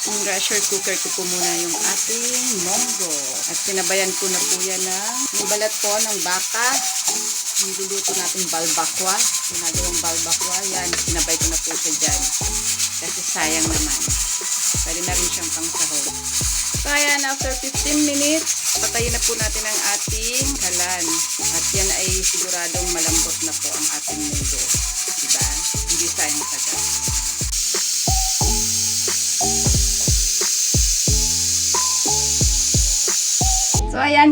itong pressure cooker ko po muna yung ating monggo. At sinabayan ko na po yan ng balat po ng baka. Niluluto natin balbakwa. Ginagawang balbakwa. Yan, sinabay ko na po siya dyan. Kasi sayang naman. Pwede na rin siyang pangsahog. So ayan, after 15 minutes, patayin na po natin ang ating kalan. At yan ay siguradong malambot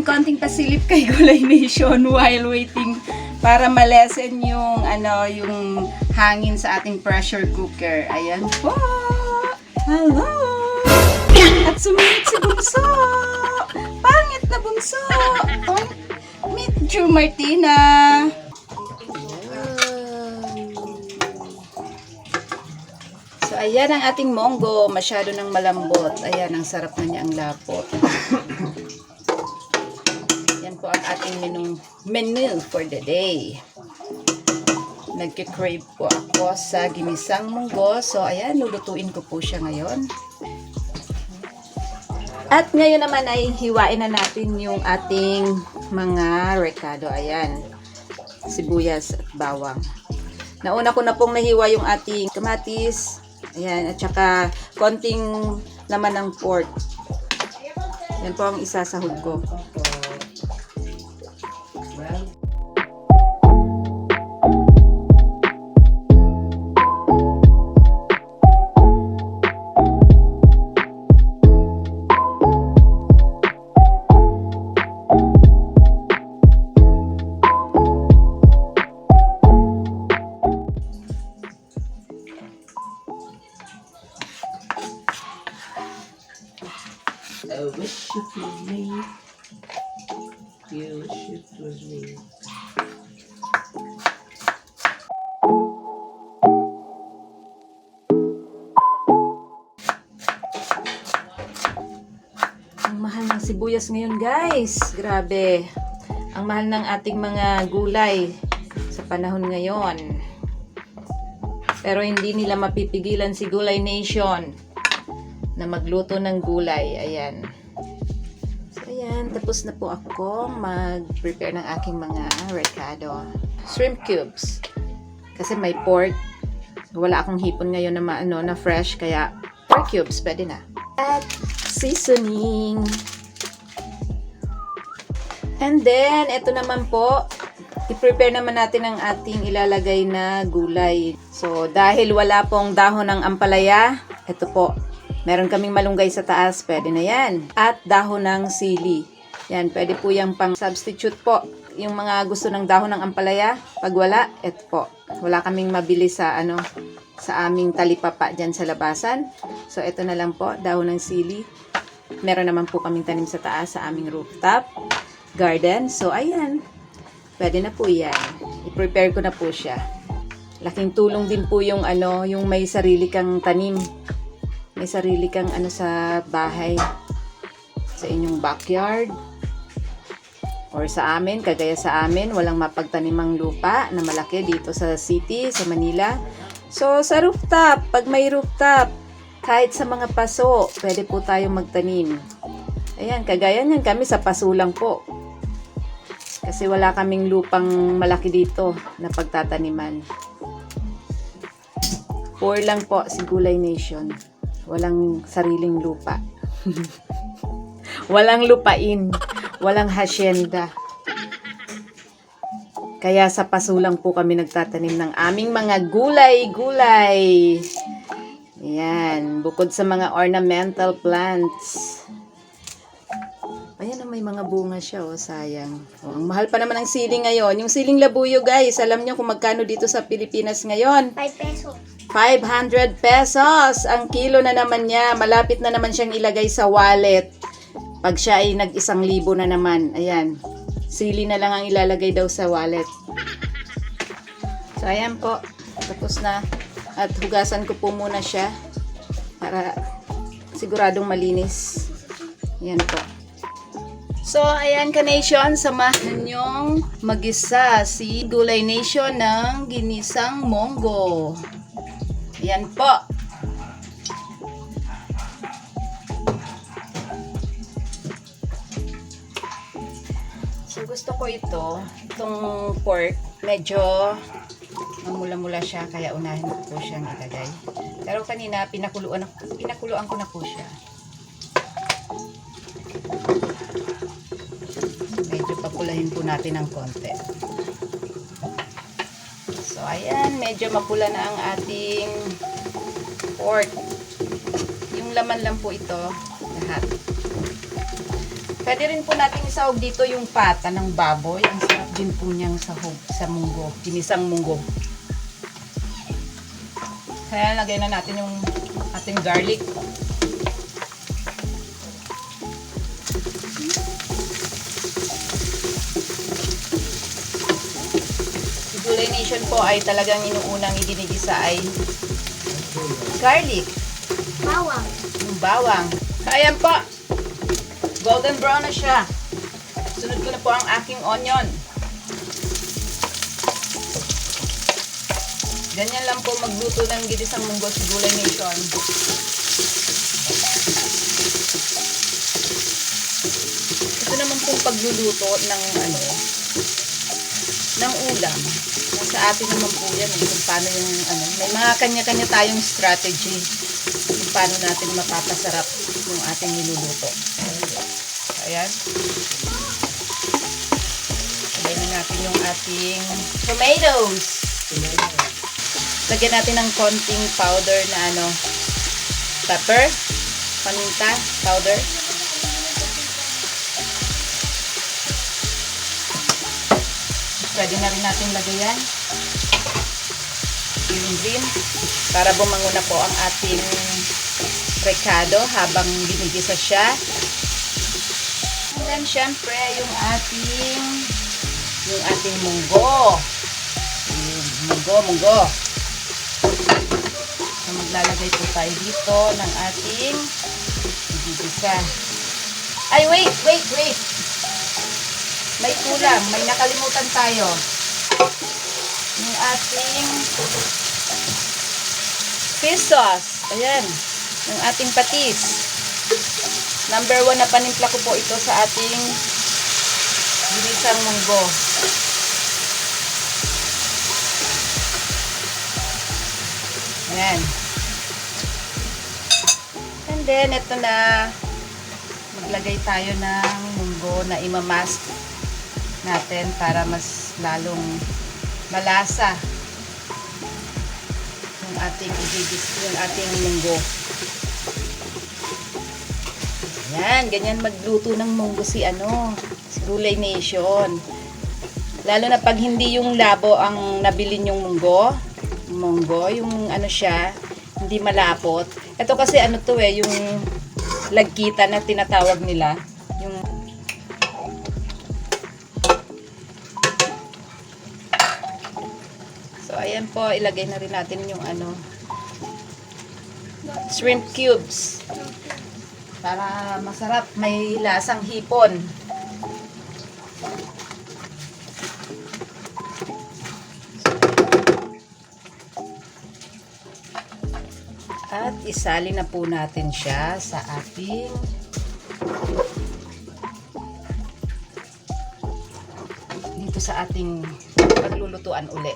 konting pasilip kay Gulay Nation while waiting para malesen yung ano, yung hangin sa ating pressure cooker. Ayan po. Hello. At sumingit si Bunso. Pangit na Bunso. Oh, meet Drew Martina. So ayan ang ating monggo, masyado nang malambot. Ayan, ang sarap na niya ang lapot. Ang ating menu, for the day. Nagkikrave po ako sa ginisang munggo. So, ayan, lulutuin ko po siya ngayon. At ngayon naman ay hiwain na natin yung ating mga recado. Ayan, sibuyas at bawang. Nauna ko na pong nahiwa yung ating kamatis. Ayan, at saka konting laman ng pork. Yan po ang isasahog ko. I wish it was me. You wish it was me. Ang mahal ng sibuyas ngayon, guys. Grabe. Ang mahal ng ating mga gulay sa panahon ngayon. Pero hindi nila mapipigilan si Gulay Nation na magluto ng gulay. Ayan. Ayan. Tapos na po ako mag-prepare ng aking mga recado. Shrimp cubes. Kasi may pork. Wala akong hipon ngayon na, ma- ano, na fresh. Kaya pork cubes, pwede na. At seasoning. And then, ito naman po, i-prepare naman natin ang ating ilalagay na gulay. So, dahil wala pong dahon ng ampalaya, ito po, meron kaming malunggay sa taas, pwede na yan. At dahon ng sili. Yan, pwede po yung pang substitute po. Yung mga gusto ng dahon ng ampalaya, pag wala, ito po. Wala kaming mabili sa ano, sa aming talipapa dyan sa labasan. So, ito na lang po, dahon ng sili. Meron naman po kaming tanim sa taas sa aming rooftop garden. So, ayan. Pwede na po yan. I-prepare ko na po siya. Laking tulong din po yung ano, yung may sarili kang tanim. May sarili kang ano sa bahay. Sa inyong backyard. Or sa amin, kagaya sa amin, walang mapagtanimang lupa na malaki dito sa city, sa Manila. So, sa rooftop, pag may rooftop, kahit sa mga paso, pwede po tayong magtanim. Ayan, kagaya niyan kami sa paso lang po. Kasi wala kaming lupang malaki dito na pagtataniman. Poor lang po si Gulay Nation. Walang sariling lupa. walang lupain. Walang hasyenda. Kaya sa paso lang po kami nagtatanim ng aming mga gulay-gulay. Ayan, bukod sa mga ornamental plants. Ayan, oh, may mga bunga siya, oh, sayang. Oh, ang mahal pa naman ng siling ngayon. Yung siling labuyo, guys, alam niyo kung magkano dito sa Pilipinas ngayon? 5 pesos. 500 pesos ang kilo na naman niya. Malapit na naman siyang ilagay sa wallet. Pag siya ay nag-isang libo na naman. Ayan. Sili na lang ang ilalagay daw sa wallet. So, ayan po. Tapos na. At hugasan ko po muna siya. Para siguradong malinis. Ayan po. So, ayan ka nation, samahan niyong magisa si Gulay Nation ng ginisang monggo. Yan po. So, gusto ko ito, itong pork, medyo mamula-mula siya, kaya unahin ko po siyang ilagay. Pero kanina, pinakuluan, pinakuluan ko na po siya. Medyo pakulahin po natin ng konti. So, ayan, medyo mapula na ang ating pork. Yung laman lang po ito, lahat. Pwede rin po natin isahog dito yung pata ng baboy. Ang sarap din po niyang sahog sa munggo. Ginisang munggo. Kaya lagay na natin yung ating garlic. Nation po ay talagang inuunang idinigisa ay garlic. Bawang. Yung bawang. Ayan po. Golden brown na siya. Sunod ko na po ang aking onion. Ganyan lang po magluto ng ginisang munggo sa Gulay Nation. Ito naman pong pagluluto ng ano, ng ulam. Sa atin naman po yan, eh, kung paano yung ano, may mga kanya-kanya tayong strategy kung paano natin mapapasarap yung ating niluluto. Ayan. Sabay na natin yung ating tomatoes. Lagyan natin ng konting powder na ano, pepper, paminta, powder. Pwede na rin natin lagayan yung green para bumango po ang ating recado habang binigisa siya. And then, syempre, yung ating yung ating munggo. Yung munggo, munggo. So, maglalagay po tayo dito ng ating binigisa. Ay, wait, wait, wait. May kulang. May nakalimutan tayo. Yung ating fish sauce. Ayan. Yung ating patis. Number one na panimpla ko po ito sa ating ginisang munggo. Ayan. And then, ito na. Maglagay tayo ng munggo na imamask natin para mas lalong malasa yung ating yung ating munggo. Yan, ganyan magluto ng munggo si ano, si Gulay Nation. Lalo na pag hindi yung labo ang nabili yung munggo, munggo, yung ano siya, hindi malapot. Ito kasi ano to eh, yung lagkita na tinatawag nila. Po, ilagay na rin natin yung ano, shrimp cubes. Para masarap, may lasang hipon. At isali na po natin siya sa ating dito sa ating paglulutuan uli.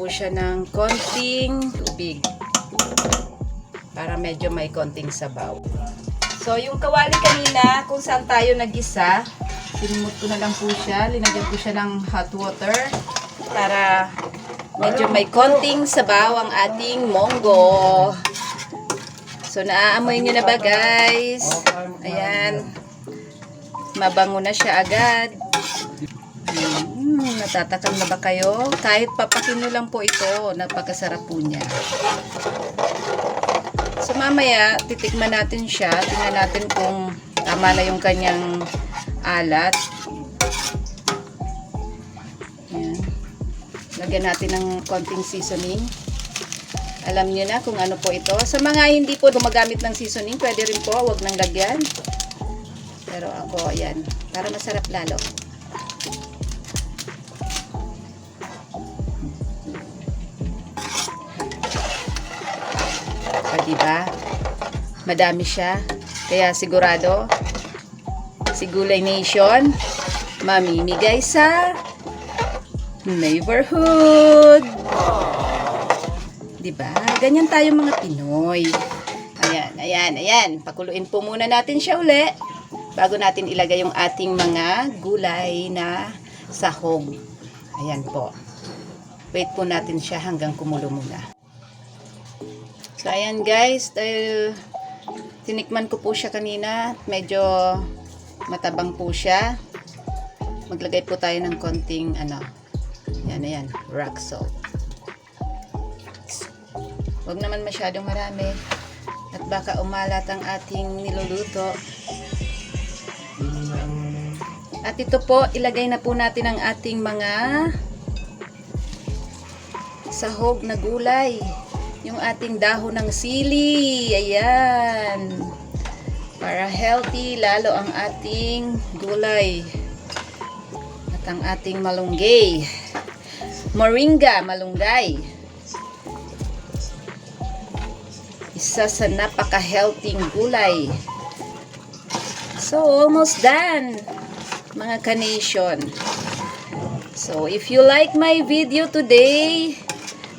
Po siya ng konting tubig para medyo may konting sabaw. So, yung kawali kanina, kung saan tayo nag-isa, ko na lang po siya. Linagyan ko siya ng hot water para medyo may konting sabaw ang ating monggo. So, naaamoy nyo na ba, guys? Ayan. Mabango na siya agad. Hmm, natatakam na ba kayo? Kahit papakin lang po ito, napakasarap po niya. So mamaya, titikman natin siya. Tingnan natin kung tama na yung kanyang alat. Ayan. Lagyan natin ng konting seasoning. Alam niyo na kung ano po ito. Sa mga hindi po gumagamit ng seasoning, pwede rin po, wag nang lagyan. Pero ako, ayan, para masarap lalo. O, diba? Madami siya. Kaya sigurado, si Gulay Nation, mamimigay sa neighborhood. Diba? Ganyan tayo mga Pinoy. Ayan, ayan, ayan. Pakuluin po muna natin siya uli bago natin ilagay yung ating mga gulay na sahog. Ayan po. Wait po natin siya hanggang kumulo muna. So, ayan guys, dahil tinikman ko po siya kanina, medyo matabang po siya. Maglagay po tayo ng konting, ano, yan, ayan, rock salt. Huwag naman masyadong marami. At baka umalat ang ating niluluto. At ito po, ilagay na po natin ang ating mga sahog na gulay. Yung ating dahon ng sili. Ayan. Para healthy, lalo ang ating gulay. At ang ating malunggay. Moringa, malunggay. Isa sa napaka-healthy gulay. So, almost done, mga kanation. So, if you like my video today,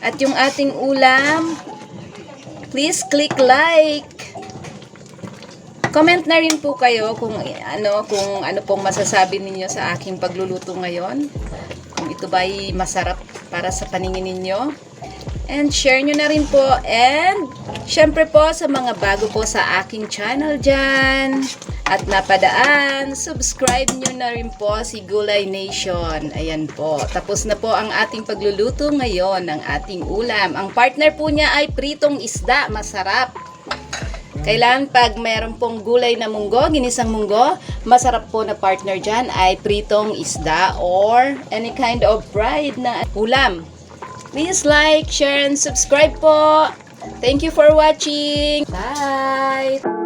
at yung ating ulam, please click like. Comment na rin po kayo kung ano kung ano pong masasabi ninyo sa aking pagluluto ngayon. Kung ito ba ay masarap para sa paningin ninyo. And share nyo na rin po. And syempre po sa mga bago po sa aking channel dyan at napadaan, subscribe nyo na rin po si Gulay Nation. Ayan po. Tapos na po ang ating pagluluto ngayon ng ating ulam. Ang partner po niya ay pritong isda. Masarap. Kailan pag meron pong gulay na munggo, ginisang munggo, masarap po na partner dyan ay pritong isda or any kind of fried na ulam. Please like, share, and subscribe po. Thank you for watching. Bye!